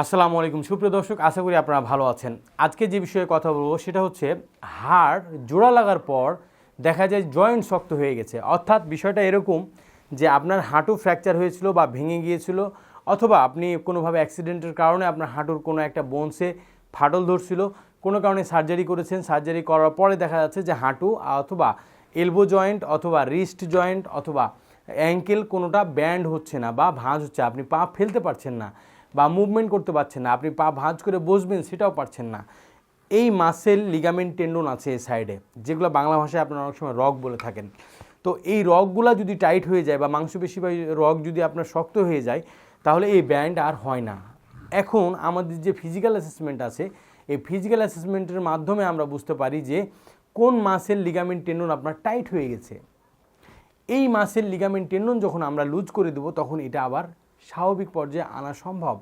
আসসালামু আলাইকুম। সুপ্রিয় দর্শক, আশা করি আপনারা ভালো আছেন। আজকে যে বিষয়ে কথা বলব সেটা হচ্ছে, হাড় জোড়া লাগার পর দেখা যায় জয়েন্ট শক্ত হয়ে গেছে। অর্থাৎ বিষয়টা এরকম যে আপনার হাঁটু ফ্র্যাকচার হয়েছিল বা ভেঙে গিয়েছিল, অথবা আপনি কোনোভাবে অ্যাক্সিডেন্টের কারণে আপনার হাঁটুর কোনো একটা বোনসে ফাটল ধরছিল, কোনো কারণে সার্জারি করেছেন। সার্জারি করার পরে দেখা যাচ্ছে যে হাঁটু অথবা এলবো জয়েন্ট অথবা রিস্ট জয়েন্ট অথবা অ্যাঙ্কেল কোনোটা ব্যান্ড হচ্ছে না বা ভাঁজ হচ্ছে, আপনি পা ফেলতে পারছেন না। বা মুভমেন্ট করতে পারছেন না, আপনি পা ভাঁজ করে বসবেন সেটাও পারছেন না। এই মাসেল লিগামেন্ট টেন্ডন আছে এই সাইডে যেগুলো বাংলা ভাষায় আপনারা অনেক সময় রগ বলে থাকেন। তো এই রগগুলা যদি টাইট হয়ে যায় বা মাংসপেশি বা রগ যদি আপনার শক্ত হয়ে যায়, তাহলে এই ব্যান্ড আর হয় না। এখন আমাদের যে ফিজিক্যাল অ্যাসেসমেন্ট আছে, এই ফিজিক্যাল অ্যাসেসমেন্টের মাধ্যমে আমরা বুঝতে পারি যে কোন মাসেল লিগামেন্ট টেন্ডন আপনার টাইট হয়ে গেছে। এই মাসের লিগামেন্ট টেন্ডন যখন আমরা লুজ করে দেবো, তখন এটা আবার স্বাভাবিক পর্যায়ে আনা সম্ভব।